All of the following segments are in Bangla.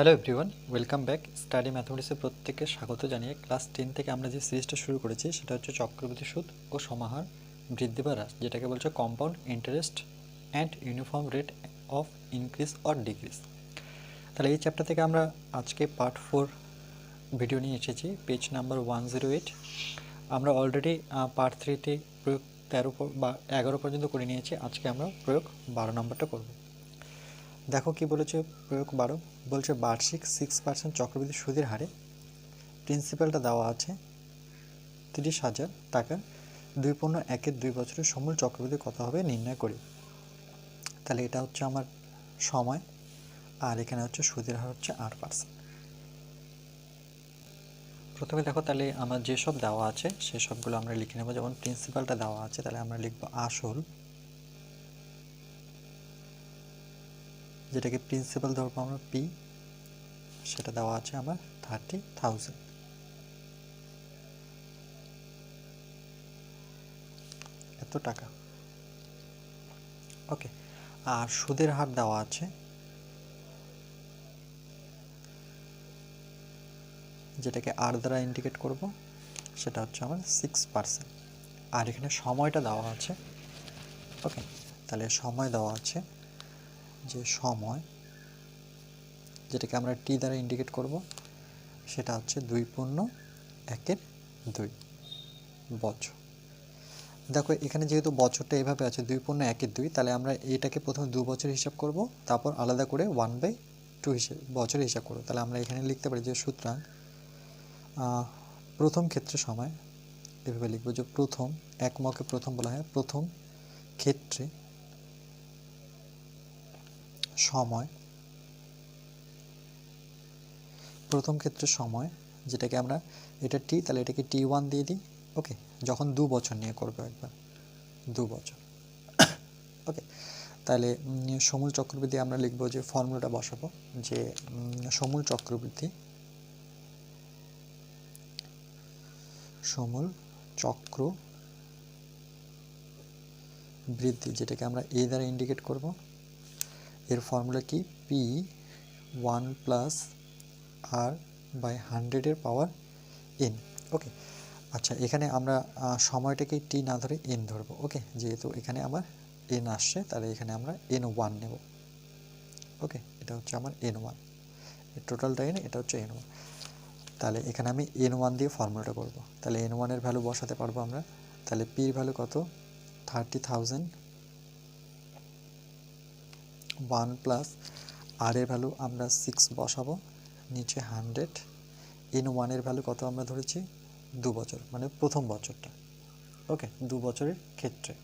Hello everyone welcome back study ম্যাথমেটিক্সের প্রত্যেককে স্বাগত জানিয়ে ক্লাস টেন থেকে আমরা যে সিরিজটা শুরু করেছি, সেটা হচ্ছে চক্রবৃদ্ধি সুদ ও সমাহার বৃদ্ধি বা হ্রাস, যেটাকে বলছে compound interest and uniform rate of increase or decrease তাহলে এই চ্যাপ্টার থেকে আমরা আজকে পার্ট ফোর ভিডিও নিয়ে এসেছি page number one zero eight আমরা অলরেডি পার্ট থ্রিতে প্রয়োগ তেরো বা এগারো পর্যন্ত করে নিয়েছি। আজকে আমরা প্রয়োগ বারো নম্বরটা করব। দেখো কি বলেছে প্রয়োগ বারো? বলছে বার্ষিক সিক্স পার্সেন্ট চক্রবৃদ্ধি সুদের হারে। প্রিন্সিপালটা দেওয়া আছে তিরিশ হাজার টাকা। দুই পণ্য একের দুই বছরের সমূল চক্রবৃদ্ধি কত হবে নির্ণয় করি। তাহলে এটা হচ্ছে আমার সময়, আর এখানে হচ্ছে সুদের হার হচ্ছে আট পার্সেন্ট প্রথমে দেখো তাহলে আমার যেসব দেওয়া আছে সেসবগুলো আমরা লিখে নেব। যেমন প্রিন্সিপালটা দেওয়া আছে, তাহলে আমরা লিখব আসল যেটাকে প্রিন্সিপাল ধরবো আমরা পি সেটা দেওয়া আছে আমার থার্টি থাউজেন্ড এত টাকা। ওকে আর সুদের হার দেওয়া আছে, যেটাকে আর দ্বারা ইন্ডিকেট করব, সেটা হচ্ছে আমার সিক্স পার্সেন্ট আর এখানে সময়টা দেওয়া আছে ওকে তাহলে সময় দেওয়া আছে যে সময় যেটাকে আমরা টি দ্বারা ইন্ডিকেট করব, সেটা হচ্ছে দুই পূর্ণ একের দুই বছর। দেখো, এখানে যেহেতু বছরটা এভাবে আছে, দুই পূর্ণ একের দুই, তাহলে আমরা এটাকে প্রথমে দু বছর হিসাব করব, তারপর আলাদা করে ওয়ান বাই টু হিসেবে বছর হিসাব করব। তাহলে আমরা এখানে লিখতে পারি যে সুতরাং প্রথম ক্ষেত্রে সময়, এভাবে লিখব যে প্রথম, একমকে প্রথম বলা হয়, প্রথম ক্ষেত্রে সময়। প্রথম ক্ষেত্রে সময়, যেটাকে আমরা এটা টি তাহলে এটাকে টি ওয়ান দিয়ে দিই। ওকে যখন দু বছর নিয়ে করবে একবার। দু বছর। ওকে তাহলে সমূল চক্রবৃদ্ধি আমরা লিখব যে ফর্মুলাটা বসাবো যে সমূল চক্রবৃদ্ধি, সমূল চক্র বৃদ্ধি, যেটাকে আমরা এ দ্বারা ইন্ডিকেট করব। এর ফর্মুলা কি? P one plus R by হান্ড্রেডের পাওয়ার এন ওকে আচ্ছা এখানে আমরা সময়টাকে টি না ধরে এন ধরবো ওকে যেহেতু এখানে আমার এন আসছে, তাহলে এখানে আমরা এন ওয়ান নেব ওকে এটা হচ্ছে আমার এন ওয়ান টোটালটা এন এটা হচ্ছে এন ওয়ান তাহলে এখানে আমি এন ওয়ান দিয়ে ফর্মুলাটা করব, তাহলে এন ওয়ানের ভ্যালু বসাতে পারব আমরা, তাহলে পির ভ্যালু কত? Thirty thousand one plus R এর ভ্যালু আমরা সিক্স বসাবো, নিচে হান্ড্রেড। এন ওয়ানের ভ্যালু কত আমরা ধরেছি? দু বছর মানে প্রথম বছরটা। ওকে, দু বছরের ক্ষেত্রে।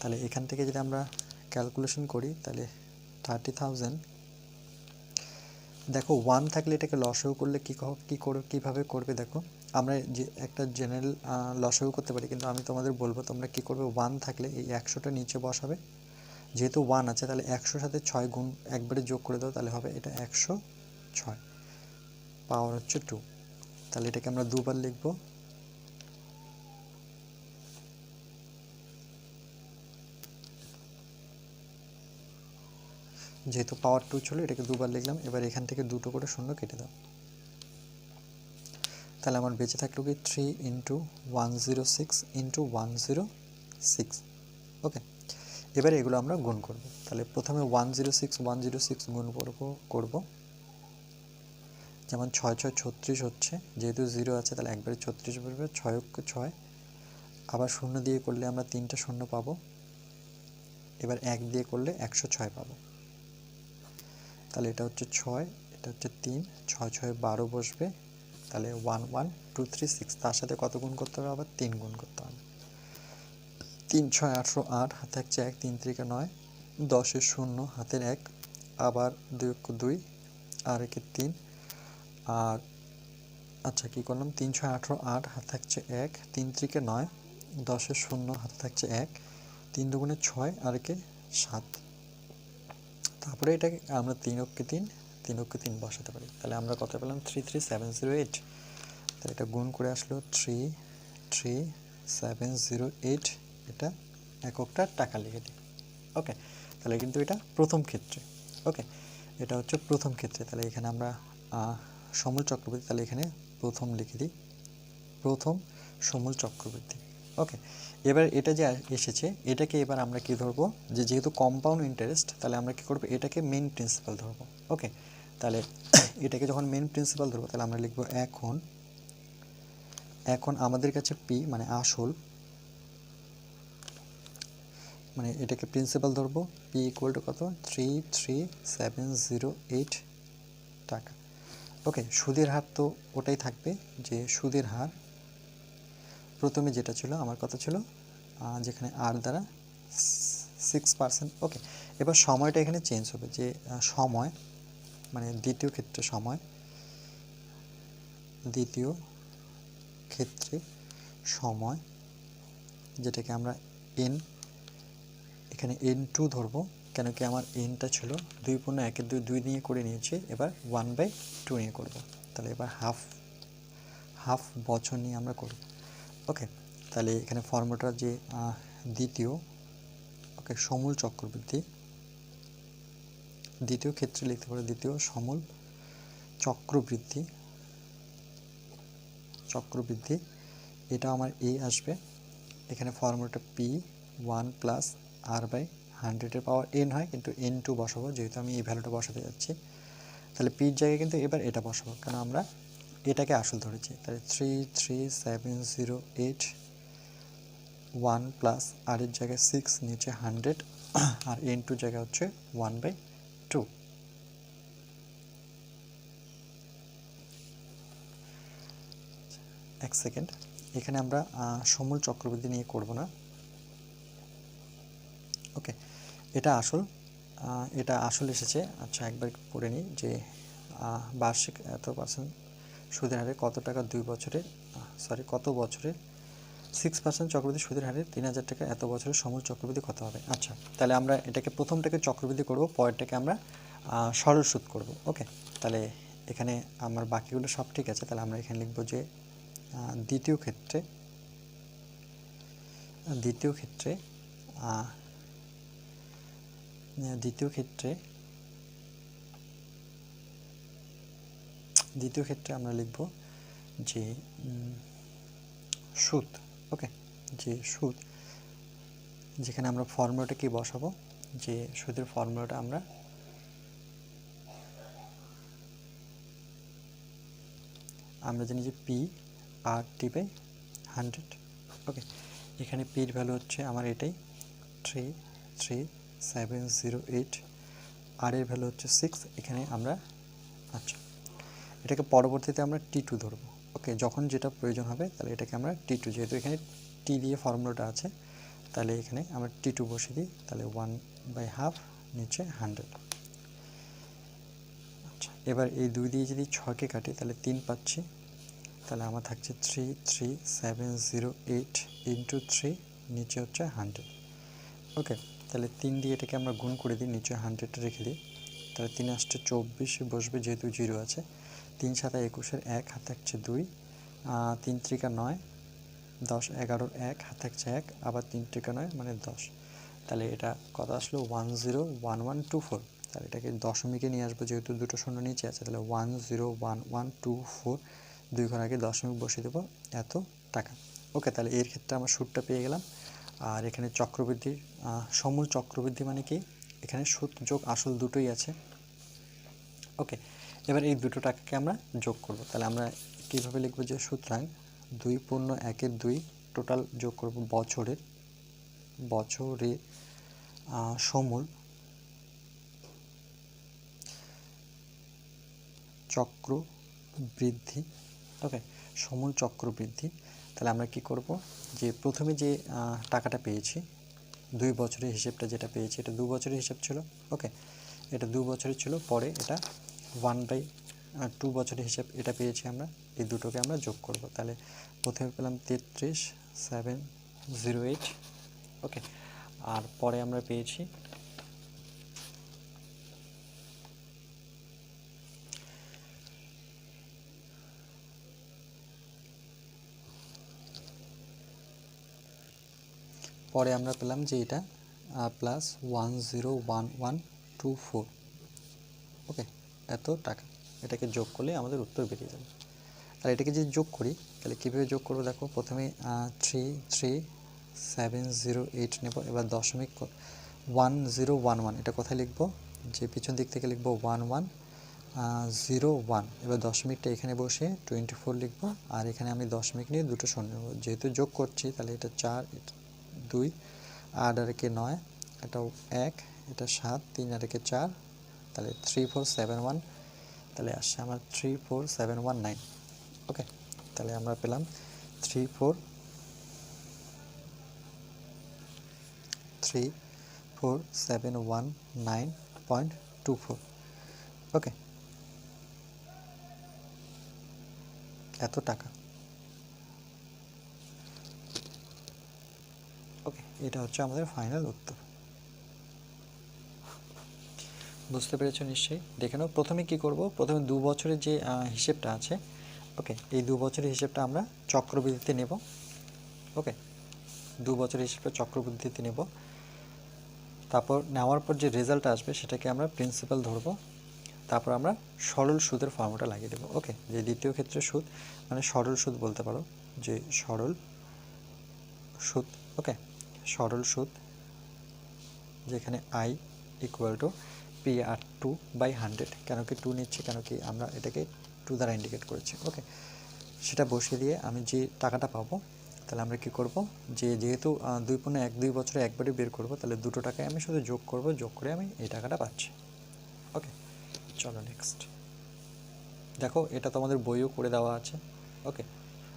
তাহলে এখান থেকে যদি আমরা ক্যালকুলেশন করি, তাহলে থার্টি থাউজেন্ড। দেখো, ওয়ান থাকলে এটাকে লসও করলে কী কী কী করে, কীভাবে করবে দেখো। আমরা যে একটা জেনারেল লসও করতে পারি, কিন্তু আমি তোমাদের বলব তোমরা কী করবে? ওয়ান থাকলে এই একশোটা নিচে বসাবে। যেহেতু ওয়ান আছে, তাহলে একশোর সাথে ছয় গুণ একবারে যোগ করে দাও, তাহলে হবে এটা একশো ছয়। পাওয়ার হচ্ছে টু তাহলে এটাকে আমরা দুবার লিখব। যেহেতু পাওয়ার টু ছিল এটাকে দুবার লিখলাম, এবার এখান থেকে দুটো করে শূন্য কেটে দাও। তাহলে আমার বেঁচে থাকল কি three into one zero six into one zero six okay এবারে এগুলো আমরা গুণ করব। তাহলে প্রথমে one zero six one zero six গুণ করব করব। যেমন ছয় ছয়, ছত্রিশ হচ্ছে, যেহেতু জিরো আছে, তাহলে একবারে ছত্রিশ বলবে, ছয় ছয়। আবার শূন্য দিয়ে করলে আমরা তিনটা শূন্য পাবো। এবার এক দিয়ে করলে একশো ছয় পাবো। তাহলে এটা হচ্ছে ছয়, এটা হচ্ছে তিন, ছয় ছয় বারো বসবে। তাহলে one one two three six তার সাথে কত গুণ করতে হবে? আবার তিন গুণ করতে হবে। তিন ছয় আটশো আট হাতে একছে এক, তিন তিরিকে নয় দশের শূন্য হাতের এক, আবার দুই অক্ষ দুই, আর একে তিন, আর আচ্ছা কী করলাম? তিন ছয় আঠেরো আট হাতে থাকছে এক, তিন ত্রিকে নয় দশের শূন্য হাতে থাকছে এক, তিন দুগুণে ছয়, আর একে সাত। তারপরে এটাকে আমরা তিন অক্ষে তিন তিন অক্ষে তিন বসাতে পারি। তাহলে আমরা কত পেলাম? Three three seven zero eight. তাহলে এটা গুণ করে আসলো three three seven zero eight এটা এককটা টাকা লিখে দিই। ওকে তাহলে কিন্তু এটা প্রথম ক্ষেত্রে। ওকে এটা হচ্ছে প্রথম ক্ষেত্রে। তাহলে এখানে আমরা সমূল চক্রবৃদ্ধি, তাহলে এখানে প্রথম লিখে দিই। প্রথম সমূল চক্রবৃদ্ধি। ওকে এবার এটা যে এসেছে, এটাকে এবার আমরা কি ধরবো? যে যেহেতু কম্পাউন্ড ইন্টারেস্ট তাহলে আমরা কি করব? এটাকে মেন প্রিন্সিপাল ধরবো। ওকে তাহলে এটাকে যখন মেন প্রিন্সিপাল ধরবো, তাহলে আমরা লিখব এখন এখন আমাদের কাছে পি মানে আসল মানে এটাকে প্রিন্সিপাল ধরবো পি ইকুয়াল টু কত? Three three seven zero eight টাকা। ওকে সুদের হার তো ওটাই থাকবে যে সুদের হার প্রথমে যেটা ছিল, আমার কথা ছিল যেখানে আর দ্বারা সিক্স পার্সেন্ট ওকে এবার সময়টা এখানে চেঞ্জ হবে যে সময় মানে দ্বিতীয় ক্ষেত্রে সময়, দ্বিতীয় ক্ষেত্রে সময়, যেটাকে আমরা এন এখানে এন টু ধরবো, কেন কি আমার এনটা ছিল দুই পূর্ণ একের দুই দুই নিয়ে করে নিয়েছি, এবার ওয়ান বাই টু নিয়ে করব। তাহলে এবার হাফ হাফ বছর নিয়ে আমরা করব। ওকে তাহলে এখানে ফর্মুলাটা যে দ্বিতীয়, ওকে সমূল চক্রবৃদ্ধি, দ্বিতীয় ক্ষেত্রে লিখতে পারো দ্বিতীয় সমূল চক্রবৃদ্ধি চক্রবৃদ্ধি, এটা আমার এ আসবে। এখানে ফর্মুলাটা P one plus R by হান্ড্রেডের পাওয়ার এন হয়, কিন্তু এন টু বসাবো, যেহেতু আমি এই ভ্যালুটা বসাতে যাচ্ছি। তাহলে পির জায়গায় কিন্তু এবার এটা বসাবো, কারণ আমরা এটাকে আসল ধরেছি। তাহলে three three seven zero eight one plus R এর জায়গায় সিক্স নিচে হান্ড্রেড আর এন টু জায়গা হচ্ছে ওয়ান বাই টু এক সেকেন্ড এখানে আমরা সমূল চক্রবৃদ্ধি নিয়ে করব না। ওকে এটা আসল এটা আসল এসেছে। আচ্ছা একবার পড়ে নিই যে বার্ষিক এত পার্সেন্ট সুদের হারে কত টাকা দুই বছরে সরি কত বছরে সিক্স পার্সেন্ট চক্রবৃদ্ধি সুদের হারে তিন হাজার টাকা এত বছরের সমূল চক্রবৃদ্ধি কত হবে? আচ্ছা তাহলে আমরা এটাকে প্রথমটাকে চক্রবৃদ্ধি করব, পরেরটাকে আমরা সরল সুদ করব। ওকে তাহলে এখানে আমার বাকিগুলো সব ঠিক আছে। তাহলে আমরা এখানে লিখব যে দ্বিতীয় ক্ষেত্রে দ্বিতীয় ক্ষেত্রে দ্বিতীয় ক্ষেত্রে দ্বিতীয় ক্ষেত্রে আমরা লিখব যে সুদ ওকে যে সুদ যেখানে আমরা ফর্মুলাটা কি বসাবো? যে সুদের ফর্মুলাটা আমরা আমরা জানি যে P R T by hundred okay এখানে পির ভ্যালু হচ্ছে আমার এটাই three three seven zero eight R এর ভ্যালু হচ্ছে সিক্স এখানে আমরা আচ্ছা এটাকে পরবর্তীতে আমরা টি টু ধরবো। ওকে যখন যেটা প্রয়োজন হবে, তাহলে এটাকে আমরা টি টু যেহেতু এখানে টি দিয়ে ফর্মুলাটা আছে, তাহলে এখানে আমরা টি টু বসিয়ে দিই, তাহলে ওয়ান বাই হাফ নিচে হান্ড্রেড আচ্ছা এবার এই দুই দিয়ে যদি ছয়কে কাটি, তাহলে তিন পাচ্ছি। তাহলে আমার থাকছে three three seven zero eight into three নিচে হচ্ছে হান্ড্রেড ওকে তাহলে তিন দিয়ে এটাকে আমরা গুণ করে দিই, নিচে হান্ড্রেডটা রেখে দিই। তাহলে তিন আসছে চব্বিশে বসবে যেহেতু জিরো আছে। তিন সাতা একুশের এক, হাত থাকছে দুই তিন ত্রিকা নয়, দশ এগারোর এক, হাত থাকছে এক, আবার তিন ত্রিকা নয় মানে দশ। তাহলে এটা কত আসলো? One zero one one two four তাহলে এটাকে দশমিকে নিয়ে আসব যেহেতু দুটো শূন্য নিচে আছে, তাহলে one zero one one two four দুই ঘর আগে দশমিক বসিয়ে দেবো এত টাকা। ওকে তাহলে এর ক্ষেত্রে আমরা সুদটা পেয়ে গেলাম। আর এখানে চক্রবৃদ্ধি সমূল চক্রবৃদ্ধি মানে কি? এখানে সুদ যোগ আসল দুটোই আছে। ওকে এবার এই দুটো টাকাকে আমরা যোগ করব। তাহলে আমরা কীভাবে লিখব যে সুতরাং দুই পূর্ণ একের দুই টোটাল যোগ করব বছরের আহ, সমূল চক্র বৃদ্ধি ওকে সমূল চক্র বৃদ্ধি তাহলে আমরা কি করব? যে প্রথমে যে টাকাটা পেয়েছি, দুই বছরের হিসেবটা যেটা পেয়েছি, এটা দু বছরের হিসাব ছিল, ওকে? এটা দু বছরের ছিল, পরে এটা ওয়ান বাই টু বছরের হিসাব এটা পেয়েছি আমরা, এই দুটোকে আমরা যোগ করব। তাহলে প্রথমে পেলাম তেত্রিশ সেভেন জিরো এইট ওকে? আর পরে আমরা পেয়েছি পরে আমরা পেলাম যে এটা plus one zero one one two four okay এত টাকা। এটাকে যোগ করলে আমাদের উত্তর বেরিয়ে যাবে। আর এটাকে যদি যোগ করি, তাহলে কীভাবে যোগ করব দেখো? প্রথমে three three seven zero eight নেব। এবার দশমিক ওয়ান জিরো ওয়ান ওয়ান এটা কোথায় লিখব? যে পিছন দিক থেকে লিখব ওয়ান ওয়ান জিরো ওয়ান এবার দশমিকটা এখানে বসে টোয়েন্টি ফোর লিখব। আর এখানে আমি দশমিক নিয়ে দুটো শূন্য যেহেতু যোগ করছি, তাহলে এটা চার, এটা দুই, আট আর একে নয় এটা এক, এটা সাত, তিন আর একে চার, তাহলে থ্রি ফোর সেভেন ওয়ান তাহলে আসছে আমার three four seven one nine okay তাহলে আমরা পেলাম three four three four seven one nine point two four okay এত টাকা ওকে এটা হচ্ছে আমাদের ফাইনাল উত্তর। বুঝতে পেরেছ নিশ্চয়ই? দেখে নাও, প্রথমে কি করব? প্রথমে দু বছরের যে হিসেবটা আছে ওকে এই দু বছরের হিসেবটা আমরা চক্রবৃদ্ধিতে নেব। ওকে দু বছরের হিসেবটা চক্রবৃদ্ধিতে নেব। তারপর নেওয়ার পর যে রেজাল্ট আসবে, সেটাকে আমরা প্রিন্সিপাল ধরবো। তারপর আমরা সরল সুদের ফর্মটা লাগিয়ে দেবো। ওকে যে দ্বিতীয় ক্ষেত্রে সুদ মানে সরল সুদ বলতে পারো, যে সরল সুদ ওকে সরল সুদ যেখানে I equal to P R two by hundred কেন কি টু নিচ্ছে, কেন কি আমরা এটাকে টু দ্বারা ইন্ডিকেট করেছি ওকে সেটা বসিয়ে দিয়ে আমি যে টাকাটা পাবো, তাহলে আমরা কি করব? যে যেহেতু দুই পণ্য এক, দুই বছরে একবারই বের করব, তাহলে দুটো টাকায় আমি শুধু যোগ করব, যোগ করে আমি এই টাকাটা পাচ্ছি ওকে চলো নেক্সট দেখো, এটা তোমাদের বইও করে দেওয়া আছে ওকে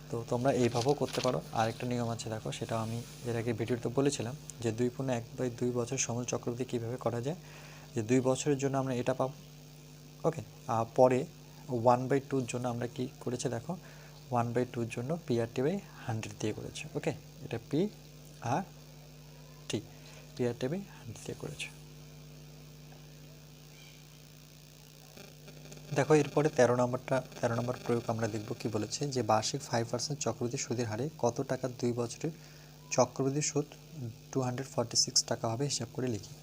তো তোমরা এইভাবেও করতে পারো। আরেকটা নিয়ম আছে, দেখো, সেটা আমি এর আগে ভিডিওতে বলেছিলাম যে দুই পূর্ণ এক বাই দুই বছর সমল চক্রবৃদ্ধি কীভাবে করা যায়, যে দুই বছরের জন্য আমরা এটা পাবো। ওকে, আর পরে ওয়ান বাই টুর জন্য আমরা কি করেছে, দেখো ওয়ান বাই টুর জন্য P R T by hundred দিয়ে করেছে। ওকে, এটা P R T P R T by hundred দিয়ে করেছে। দেখো, এরপরে তেরো নম্বরটা, তেরো নম্বর প্রয়োগ আমরা দেখব কি বলেছে যে বার্ষিক ফাইভ পার্সেন্ট চক্রবৃদ্ধি সুদের হারে কত টাকা দুই বছরের চক্রবৃদ্ধি সুদ? টু টাকা হবে, হিসাব করে লিখি।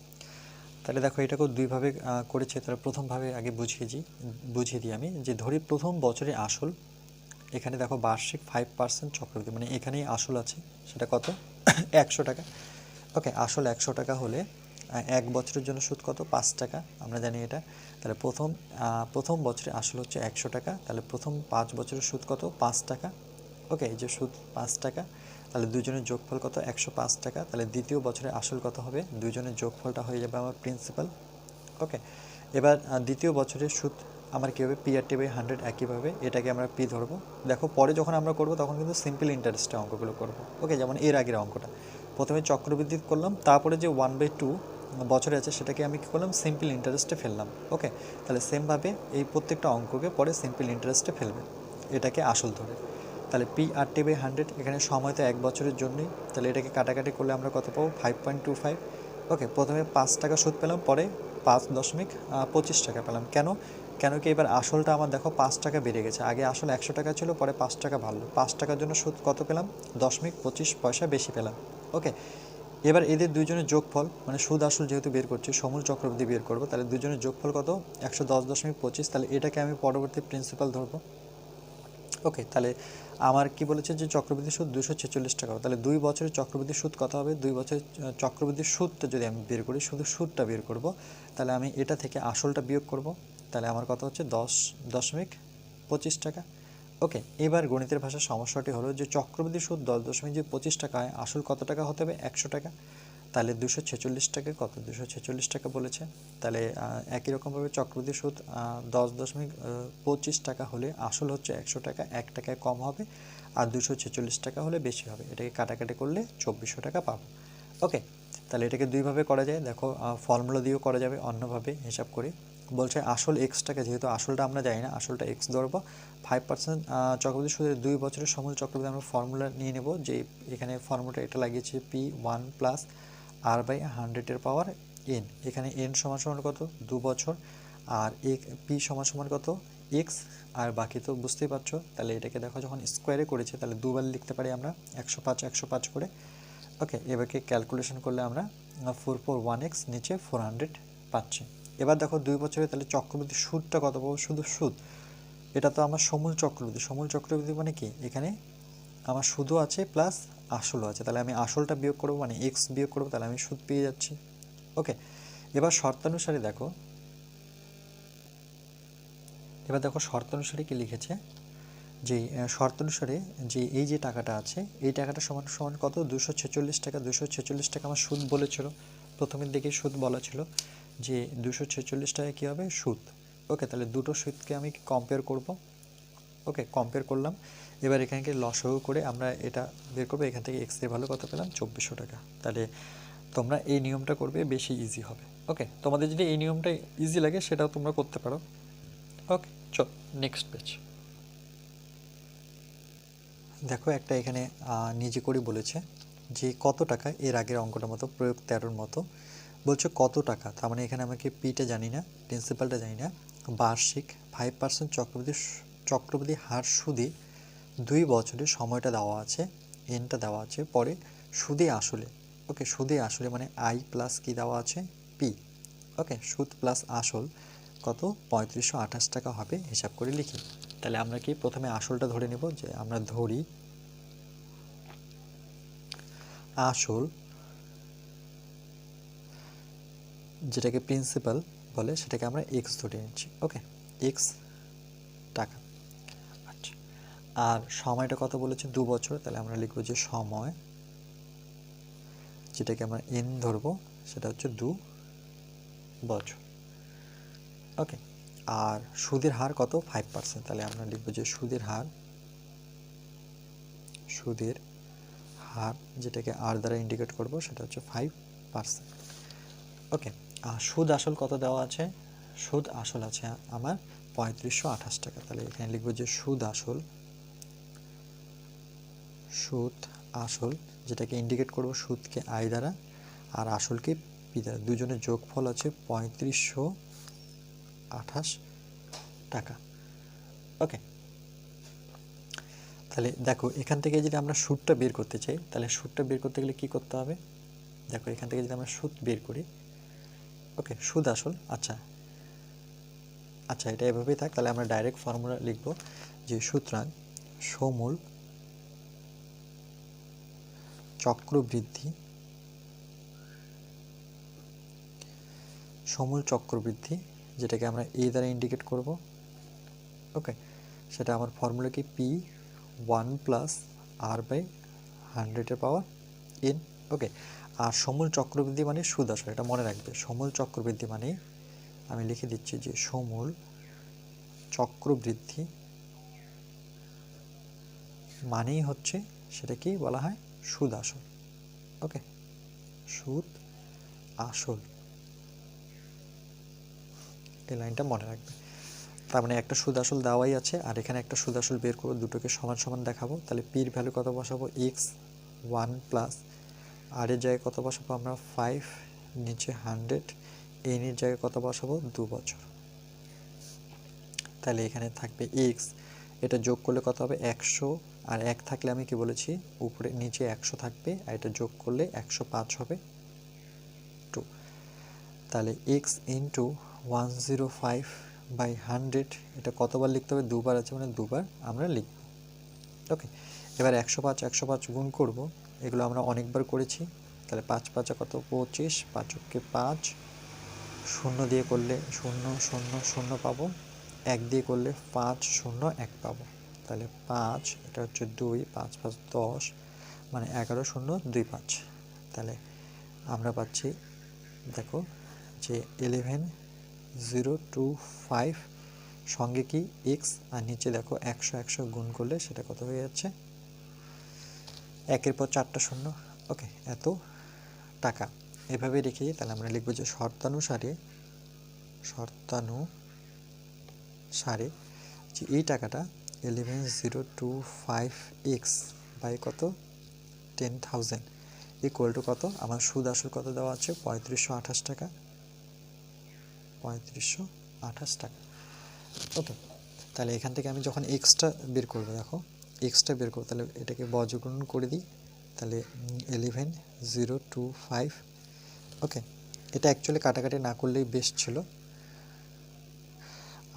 তাহলে দেখো, এটাকেও দুইভাবে করেছে। তাহলে প্রথমভাবে আগে বুঝিয়ে দিই বুঝিয়ে দিই আমি যে ধরি প্রথম বছরে আসল, এখানে দেখো বার্ষিক ফাইভ পার্সেন্ট চক্রবৃদ্ধি মানে এখানেই আসল আছে, সেটা কত? একশো টাকা। ওকে, আসল একশো টাকা হলে এক বছরের জন্য সুদ কত? পাঁচ টাকা। আমরা জানি এটা। তাহলে প্রথম প্রথম বছরে আসল হচ্ছে একশো টাকা। তাহলে প্রথম পাঁচ বছরের সুদ কত? পাঁচ টাকা। ওকে, এই যে সুদ পাঁচ টাকা। তাহলে দুজনের যোগফল কত? একশো পাঁচ টাকা। তাহলে দ্বিতীয় বছরে আসল কত হবে? দুজনের যোগফলটা হয়ে যাবে আমার প্রিন্সিপাল ওকে, এবার দ্বিতীয় বছরের সুদ আমার কী হবে P R T by hundred একইভাবে। এটাকে আমরা পি ধরবো। দেখো, পরে যখন আমরা করব, তখন কিন্তু সিম্পল ইন্টারেস্টে অঙ্কগুলো করব। ওকে, যেমন এর আগের অঙ্কটা। প্রথমে চক্রবৃদ্ধি করলাম। তারপরে যে ওয়ান বাই টু বছরে আছে, সেটাকে আমি কী করলাম? সিম্পল ইন্টারেস্টে ফেললাম। ওকে তাহলে সেমভাবে এই প্রত্যেকটা অঙ্ককে পরে সিম্পল ইন্টারেস্টে ফেলবে। এটাকে আসল ধরে। তাহলে P R T by hundred এখানে সময় তো এক বছরের জন্যই। তাহলে এটাকে কাটাকাটি করলে আমরা কত পাবো? Five point two five okay প্রথমে পাঁচ টাকা সুদ পেলাম, পরে পাঁচ দশমিক পঁচিশ টাকা পেলাম। কেন? কেন কি এবার আসলটা আমার দেখো পাঁচ টাকা বেড়ে গেছে। আগে আসল একশো টাকা ছিল, পরে পাঁচ টাকা বাড়লো। পাঁচ টাকার জন্য সুদ কত পেলাম? দশমিক পঁচিশ পয়সা বেশি পেলাম। ওকে এবার এদের দুইজনের যোগফল মানে সুদ আসল যেহেতু বের করছি, সমূল চক্রবর্তী বের করব, তাহলে দুজনের যোগফল কত? একশো দশ দশমিক পঁচিশ, তাহলে এটাকে আমি পরবর্তী প্রিন্সিপাল ধরবো? ওকে তাহলে আমার কি বলেছে যে চক্রবৃদ্ধি সুদ দুশো ছেচল্লিশ টাকা তাহলে দুই বছরের চক্রবৃদ্ধি সুদ কত হবে? দুই বছরের চক্রবৃদ্ধি সুদটা যদি আমি বের করি, শুধু সুদটা বের করব, তাহলে আমি এটা থেকে আসলটা বিয়োগ করব, তাহলে আমার কত হচ্ছে? দশ দশমিক পঁচিশ টাকা। ওকে এবার গণিতের ভাষার সমস্যাটি হলো যে চক্রবৃদ্ধি সুদ দশ দশমিক যে পঁচিশ টাকা হয় আসল কত টাকা হতে হবে? একশো টাকা। তাহলে দুশো ছেচল্লিশ টাকা, কত? দুশো ছেচল্লিশ টাকা বলেছে। তাহলে একই রকমভাবে চক্রবৃদ্ধি সুদ দশ দশমিক পঁচিশ টাকা হলে আসল হচ্ছে একশো টাকা, এক টাকায় কম হবে। আর দুশো ছেচল্লিশ টাকা হলে বেশি হবে। এটাকে কাটাকাটি করলে চব্বিশশো টাকা পাবো। ওকে তাহলে এটাকে দুইভাবে করা যায়। দেখো ফর্মুলা দিয়েও করা যাবে। অন্যভাবে হিসাব করে বলছে আসল এক্সটাকে যেহেতু আসলটা আমরা জানি না, আসলটা এক্স ধরবো। ফাইভ পার্সেন্ট চক্রবৃদ্ধি সুদের দুই বছরের সমল চক্রবৃদ্ধি আমরা ফর্মুলা নিয়ে নেব, যে এখানে ফর্মুলাটা এটা লাগিয়েছে P one plus R by হান্ড্রেডের পাওয়ার এন এখানে এন সমান সমান কত? দু বছর। আর এক পি সমান সমান কত? এক্স আর বাকি তো বুঝতেই পারছ, তাহলে এটাকে দেখো যখন স্কোয়ারে করেছে, তাহলে দুবার লিখতে পারি আমরা একশো পাঁচ একশো পাঁচ করে। ওকে এবারকে ক্যালকুলেশন করলে আমরা ফোর ফোর ওয়ান এক্স নিচে ফোর হান্ড্রেড পাচ্ছি। এবার দেখো দুই বছরে তাহলে চক্রবৃদ্ধি সুদটা কত পাবো? শুধু সুদ। এটা তো আমার সমূল চক্রবৃদ্ধি। সমূল চক্রবৃদ্ধি মানে কি? এখানে আমার সুদও আছে প্লাস আসলও আছে। তাহলে আমি আসলটা বিয়োগ করব মানে এক্স বিয়োগ করব, তাহলে আমি সুদ পেয়ে যাচ্ছি। ওকে এবার শর্তানুসারে দেখো। এবার দেখো শর্তানুসারে কি লিখেছে? যে শর্তানুসারে যে এই যে টাকাটা আছে, এই টাকাটা সমান সমান কত? দুশো ছেচল্লিশ টাকা। দুশো ছেচল্লিশ টাকা আমার সুদ বলেছিল। প্রথমের দিকে সুদ বলা ছিল। যে দুশো ছেচল্লিশ টাকা কী হবে? সুদ। ওকে, তাহলে দুটো সুদকে আমি কম্পেয়ার করব। ওকে কম্পেয়ার করলাম। এবার এখানকে লসও করে আমরা এটা বের করব। এখান থেকে এক্স ভালো কত পেলাম? চব্বিশশো টাকা। তাহলে তোমরা এই নিয়মটা করবে, বেশি ইজি হবে। ওকে, তোমাদের যদি এই নিয়মটা ইজি লাগে, সেটাও তোমরা করতে পারো। ওকে, চল নেক্সট পেজ দেখো, একটা এখানে নিজে করে বলেছে যে কত টাকা এর আগের অঙ্কটার মতো, প্রয়োগ তেরোর মতো বলছে কত টাকা? তার মানে এখানে আমাকে পিটা জানি না প্রিন্সিপালটা জানি না। বার্ষিক ফাইভ পার্সেন্ট চক্রবৃদ্ধি চক্রবৃদ্ধি হার সুদে দুই বছরের সময়টা দেওয়া আছে এনটা দেওয়া আছে, পরে সুদে আসলে। ওকে সুদে আসলে মানে আই প্লাস কি দেওয়া আছে? পি ওকে সুদ প্লাস আসল কত? পঁয়ত্রিশশো আঠাশ টাকা হবে, হিসাব করে লিখি। তাহলে আমরা কি প্রথমে আসলটা ধরে নেব? যে আমরা ধরি আসল যেটাকে প্রিন্সিপাল বলে, সেটাকে আমরা এক্স ধরে নিচ্ছি ওকে এক্স টাকা। আচ্ছা আর সময়টা কত বলেছে দু বছর, তাহলে আমরা লিখব যে সময়, যেটাকে আমরা এন ধরবো, সেটা হচ্ছে দু বছর ওকে আর সুদের হার কত? ফাইভ পার্সেন্ট তাহলে আমরা লিখব যে সুদের হার সুদের হার যেটাকে আর দ্বারা ইন্ডিকেট করব, সেটা হচ্ছে ফাইভ পার্সেন্ট ওকে সুদ আসল কত দেওয়া আছে? সুদ আসল আছে আমার পঁয়ত্রিশশো আঠাশ টাকা। তাহলে এখানে লিখব যে সুদ আসল। সুদ আসল, যেটাকে ইন্ডিকেট করব সুদকে আই দ্বারা, আর আসলকে পি দ্বারা। দুজনের যোগফল আছে পঁয়ত্রিশশো আঠাশ টাকা। ওকে তাহলে দেখো, এখান থেকে যদি আমরা সুদটা বের করতে চাই, তাহলে সুদটা বের করতে গেলে কি করতে হবে? দেখো, এখান থেকে যদি আমরা সুদ বের করি ওকে সুদ আসল আচ্ছা। আচ্ছা এটা এভাবেই থাক, তাহলে আমরা ডাইরেক্ট ফর্মুলা লিখব যে সুতরাং সমূল চক্রবৃদ্ধি সমূল চক্রবৃদ্ধি, যেটাকে আমরা এই দ্বারা ইন্ডিকেট করব। ওকে, সেটা আমার ফর্মুলা কি? P one plus R by হান্ড্রেডের পাওয়ার এন ওকে। আর সমূল চক্রবৃদ্ধি মানে সুদ আসল এটা মনে রাখবে। সমূল চক্রবৃদ্ধি মানে আমি লিখে দিচ্ছি যে সমূল চক্রবৃদ্ধি মানেই হচ্ছে সেটা কি বলা হয় সুদ আসল ওকে? সুদ আসল। এই লাইনটা মনে রাখবে। তার মানে একটা সুদ আসল দেওয়াই আছে, আর এখানে একটা সুদ আসল বের করব, দুটোকে সমান সমান দেখাবো। তাহলে পির ভ্যালু কত বসাবো? এক্স ওয়ান প্লাস আর এর জায়গায় কত বসাবো আমরা? ফাইভ নিচে হান্ড্রেড এন এর জায়গায় কত বসাবো? দু বছর। তাহলে এখানে থাকবে এক্স এটা যোগ করলে কত হবে? একশো। আর এক থাকলে আমি কি বলেছি? উপরে, নিচে একশো থাকবে। আর এটা যোগ করলে একশো পাঁচ হবে। টু তাহলে X into one zero five by hundred এটা কতবার লিখতে হবে? দুবার আছে মানে দুবার আমরা লিখব। ওকে এবার একশো পাঁচ একশো পাঁচ গুণ করব। এগুলো আমরা অনেকবার করেছি। তাহলে পাঁচ পাঁচা কত? পঁচিশ পাঁচককে পাঁচ। শূন্য দিয়ে করলে শূন্য শূন্য শূন্য পাবো। এক দিয়ে করলে পাঁচ, শূন্য, এক পাবো। তাহলে পাঁচ, এটা হচ্ছে দুই, পাঁচ পাঁচ, দশ মানে এগারো, শূন্য, দুই, পাঁচ। তাহলে আমরা পাচ্ছি, দেখো, যে ইলেভেন জিরো টু ফাইভ সঙ্গে কি এক্স আর নিচে দেখো একশো একশো গুণ করলে সেটা কত হয়ে যাচ্ছে? একের পর চারটা শূন্য। ওকে, এত টাকা। এভাবে রেখে তাহলে আমরা লিখব যে শর্তানুসারে শর্তানুসারে যে এই টাকাটা eleven zero two five X by কত? টেন থাউজেন্ড ইকুয়াল টু কত? আমার সুদ আসল কত দেওয়া আছে? পঁয়ত্রিশশো আঠাশ টাকা। পঁয়ত্রিশশো আঠাশ টাকা। ওকে, তাহলে এখান থেকে আমি যখন এক্সট্রা বের করব, দেখো এক্সট্রা বের করব, তাহলে এটাকে বর্জগুণ করে দিই, তাহলে eleven zero two five okay এটা অ্যাকচুয়ালি কাটাকাটি না করলেই বেস্ট ছিল।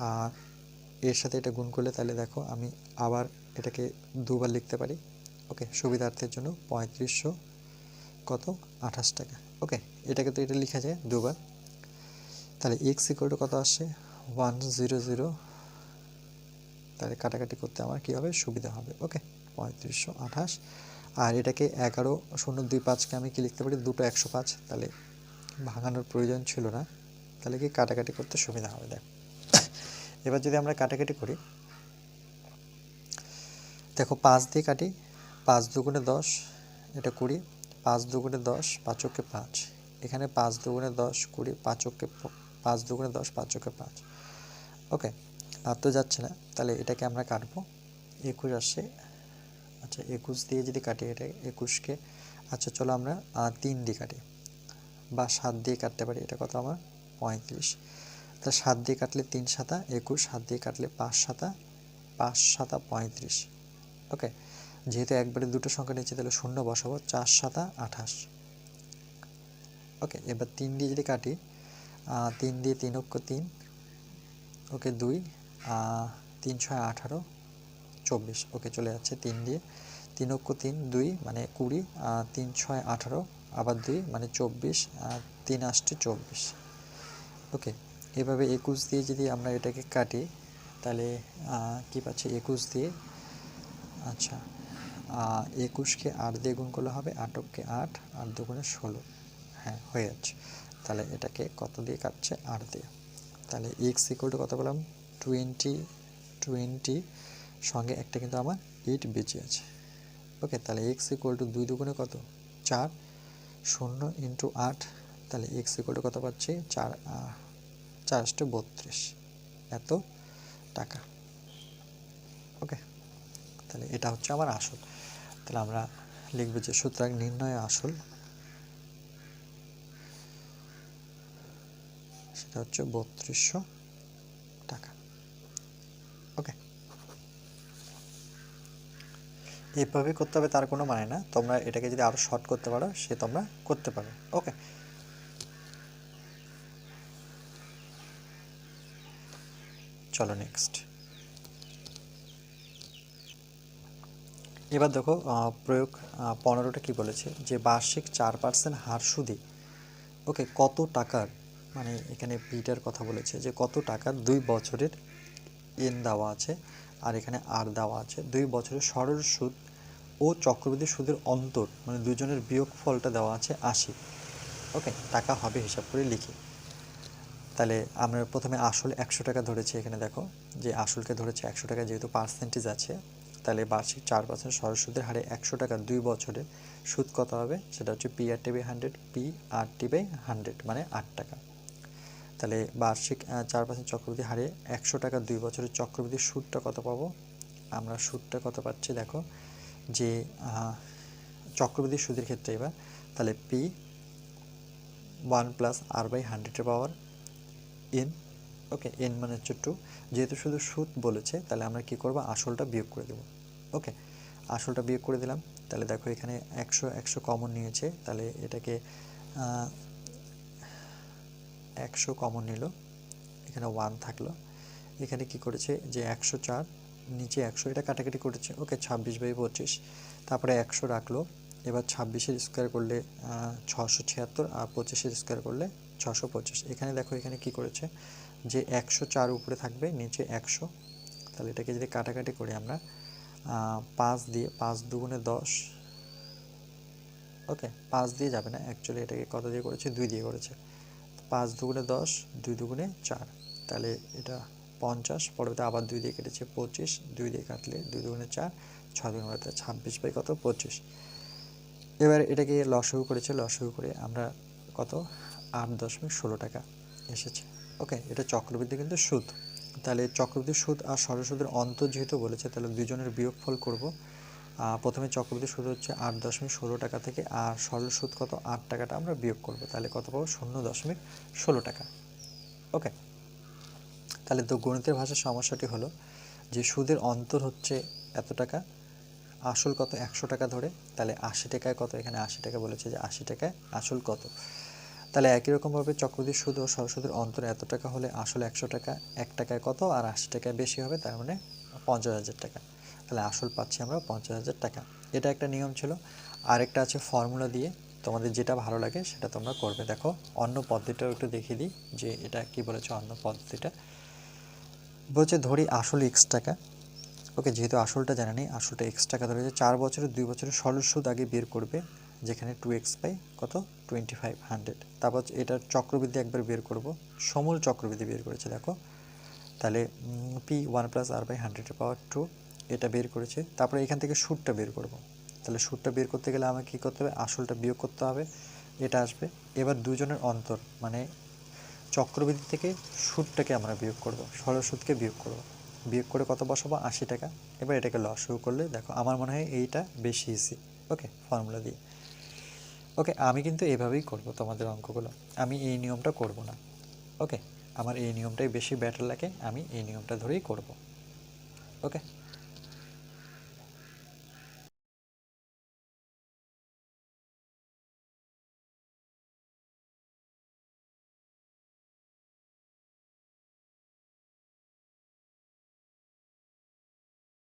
আর এর সাথে এটা গুণ করলে তাহলে দেখো আমি আবার এটাকে দুবার লিখতে পারি ওকে সুবিধার্থের জন্য পঁয়ত্রিশশো কত? আঠাশ টাকা ওকে এটাকে তো এটা লেখা যায় দুবার। তাহলে এক্স ইকুয়াল কত আসছে? ওয়ান জিরো জিরো তাহলে কাটাকাটি করতে আমার কী হবে সুবিধা হবে? ওকে, পঁয়ত্রিশশো আঠাশ। আর এটাকে এগারো শূন্য দুই পাঁচকে আমি কি লিখতে পারি? দুটো একশো পাঁচ। তাহলে ভাঙানোর প্রয়োজন ছিল না। তাহলে কি কাটাকাটি করতে সুবিধা হবে? দেখ। এবার যদি আমরা কাটাকাটি করি, দেখো পাঁচ দিয়ে কাটি, পাঁচ দুগুণে দশ, এটা কুড়ি। পাঁচ দুগুণে দশ পাঁচকে পাঁচ। এখানে পাঁচ দুগুণে দশ কুড়ি পাঁচকে পাঁচ দুগুণে দশ পাঁচকে পাঁচ। ওকে আর তো যাচ্ছে না, তাহলে এটাকে আমরা কাটবো। একুশ আসছে আচ্ছা একুশ দিয়ে যদি কাটি, এটা একুশকে। আচ্ছা চলো আমরা তিন দিয়ে কাটি। বা সাত দিয়ে কাটতে পারি, এটা কত আমার? পঁয়ত্রিশ। তা সাত দিয়ে কাটলে তিন সাতা, একুশ। সাত দিয়ে কাটলে পাঁচ সাতা পাঁচ সাতা পঁয়ত্রিশ। ওকে, যেহেতু একবারে দুটো সংখ্যা নিচ্ছে তাহলে শূন্য বসাবো, চার সাতা আঠাশ। ওকে, এবার তিন দিয়ে যদি কাটি তিন দিয়ে তিন অক্ষ তিন, ওকে, দুই। তিন ছয় আঠারো, চব্বিশ। ওকে, চলে যাচ্ছে তিন দিয়ে। তিন অক্ষ তিন, দুই মানে কুড়ি তিন ছয় আঠারো, আবার দুই মানে চব্বিশ তিন আসছে চব্বিশ। ওকে, এভাবে একুশ দিয়ে যদি আমরা এটাকে কাটি, তাহলে কী পাচ্ছি? একুশ দিয়ে আচ্ছা একুশকে আট দিয়ে গুণ করলে হবে আটককে আট আট দুগুণে ষোলো। হ্যাঁ হয়ে যাচ্ছে। তাহলে এটাকে কত দিয়ে কাটছে? আট দিয়ে। তাহলে এক্স ইকুয়াল টু কত বললাম? টোয়েন্টি টোয়েন্টি সঙ্গে একটা কিন্তু আমার এইট বেঁচে আছে। ওকে তাহলে এক্স ইকুয়াল টু দুই দুগুণে কত? চার। শূন্য ইন্টু আট, তাহলে এক্স ইকুয়াল টু কত পাচ্ছি? চার চার আসতে বত্রিশ। এত টাকা। ওকে তাহলে এটা হচ্ছে আমার আসল। তাহলে আমরা লিখব যে সুতরাং নির্ণয় আসল। সেটা হচ্ছে বত্রিশশো টাকা ওকে এইভাবে করতে হবে তার কোনো মানে না। তোমরা এটাকে যদি আরও শর্ট করতে পারো, সে তোমরা করতে পারো। ওকে চলো নেক্সট এবার দেখো প্রয়োগ পনেরোটা কি বলেছে? যে বার্ষিক চার পার্সেন্ট হার সুদে ওকে কত টাকার মানে এখানে পিটার কথা বলেছে, যে কত টাকার দুই বছরের এন দেওয়া আছে। আর এখানে আর দেওয়া আছে। দুই বছরের সরল সুদ ও চক্রবৃদ্ধি সুদের অন্তর মানে দুজনের বিয়োগ ফলটা দেওয়া আছে আশি। ওকে, টাকা হবে হিসাব করে লিখি। তাহলে আমরা প্রথমে আসল একশো টাকা ধরেছি এখানে দেখো, যে আসলকে ধরেছে একশো টাকা যেহেতু পার্সেন্টেজ আছে, তাহলে বার্ষিক চার পার্সেন্ট সরল সুদের হারে একশো টাকা দুই বছরে সুদ কত হবে? সেটা হচ্ছে P R T by hundred P R T by hundred মানে আট টাকা। তাহলে বার্ষিক চার পার্সেন্ট চক্রবৃদ্ধি হারে একশো টাকা দুই বছরের চক্রবৃদ্ধি সুদটা কত পাবো? আমরা সুদটা কত পাচ্ছি? দেখো, যে চক্রবৃদ্ধি সুদের ক্ষেত্রে এবার, তাহলে P one plus R by হান্ড্রেডের পাওয়ার এন ওকে এন মানে হচ্ছে টু যেহেতু শুধু সুদ বলেছে, তাহলে আমরা কি করব? আসলটা বিয়োগ করে দেব, ওকে? আসলটা বিয়োগ করে দিলাম, তাহলে দেখো এখানে একশো একশো কমন নিয়েছে, তাহলে এটাকে একশো কমন নিল। এখানে ওয়ান থাকল। এখানে কি করেছে? যে একশো চার, নিচে একশো, এটা কাটাকাটি করেছে। ওকে ছাব্বিশ বাই পঁচিশ। তারপরে একশো রাখল। এবার ছাব্বিশের স্কোয়ার করলে ছশো ছিয়াত্তর আর পঁচিশের স্কোয়ার করলে ছশো পঁচিশ। এখানে দেখো, এখানে কি করেছে? যে একশো চার উপরে থাকবে, নিচে একশো। তাহলে এটাকে যদি কাটাকাটি করি আমরা পাঁচ দিয়ে, পাঁচ দুগুণে দশ। ওকে, পাঁচ দিয়ে যাবে না। অ্যাকচুয়ালি এটাকে কত দিয়ে করেছে? দুই দিয়ে করেছে। পাঁচ দুগুণে দশ, দুই দুগুণে চার। তাহলে এটা পঞ্চাশ পরবর্তী আবার দুই দিয়ে কেটেছে পঁচিশ, দুই দিয়ে কাটলে দুই দুগুণে চার, ছয় দুগুণে ছাব্বিশ বাই কত? পঁচিশ। এবার এটাকে লসগু করেছে লসগু করে আমরা কত? আট দশমিক ষোলো টাকা এসেছে। ওকে, এটা চক্রবৃদ্ধি কিন্তু সুদ। তাহলে চক্রবৃদ্ধি সুদ আর সরস্বতীর অন্তর যেহেতু বলেছে, তাহলে দুজনের বিয়োগফল করব। প্রথমে চক্রবৃদ্ধি সুদ হচ্ছে আট দশমিক ষোলো টাকা থেকে, আর সরল সুদ কত? আট টাকাটা আমরা বিয়োগ করব, তাহলে কত পাবো? শূন্য দশমিক ষোলো টাকা। ওকে, তাহলে তো গণিতের ভাষার সমস্যাটি হলো যে সুদের অন্তর হচ্ছে এত টাকা, আসল কত একশো টাকা ধরে, তাহলে আশি টাকায় কত? এখানে আশি টাকা বলেছে যে আশি টাকায় আসল কত? তাহলে একই রকমভাবে চক্রবৃদ্ধি সুদ ও সরস্বতীর অন্তর এত টাকা হলে আসলে একশো টাকা, এক টাকায় কত? আর আশি টাকায় বেশি হবে, তার মানে পঞ্চাশ হাজার টাকা। তাহলে আসল পাচ্ছি আমরা পঞ্চাশ হাজার টাকা। এটা একটা নিয়ম ছিল। আরেকটা আছে ফর্মুলা দিয়ে তোমাদের যেটা ভালো লাগে সেটা তোমরা করবে। দেখো, অন্য পদ্ধতিটাও একটু দেখিয়ে দিই যে এটা কি বলেছে অন্য পদ্ধতিটা। বলছে ধরি আসল এক্স টাকা। ওকে, যেহেতু আসলটা জানা নেই, আসলটা এক্স টাকা ধরেছে চার বছরের দুই বছরের সরল সুদ আগে বের করবে, যেখানে টু এক্স পাই কত? টোয়েন্টি ফাইভ হান্ড্রেড তারপর এটার চক্রবৃদ্ধি একবার বের করব। সমূল চক্রবৃদ্ধি বের করেছে, দেখো। তাহলে P one plus R by হান্ড্রেডের পাওয়ার টু এটা বের করেছে, তারপরে এখান থেকে সুদটা বের করব। তাহলে সুদটা বের করতে গেলে আমাকে কী করতে হবে? আসলটা বিয়োগ করতে হবে, এটা আসবে। এবার দুজনের অন্তর মানে চক্রবৃদ্ধি থেকে সুদটাকে আমরা বিয়োগ করব, সরল সুদকে বিয়োগ করব। বিয়োগ করে কত বসাবো? আশি টাকা। এবার এটাকে লস শুরু করলে, দেখো, আমার মনে হয় এইটা বেশি ইজি ওকে ফর্মুলা দিয়ে। ওকে আমি কিন্তু এভাবেই করব তোমাদের অঙ্কগুলো। আমি এই নিয়মটা করব না। ওকে আমার এই নিয়মটাই বেশি ব্যাটার লাগে, আমি এই নিয়মটা ধরেই করব। ওকে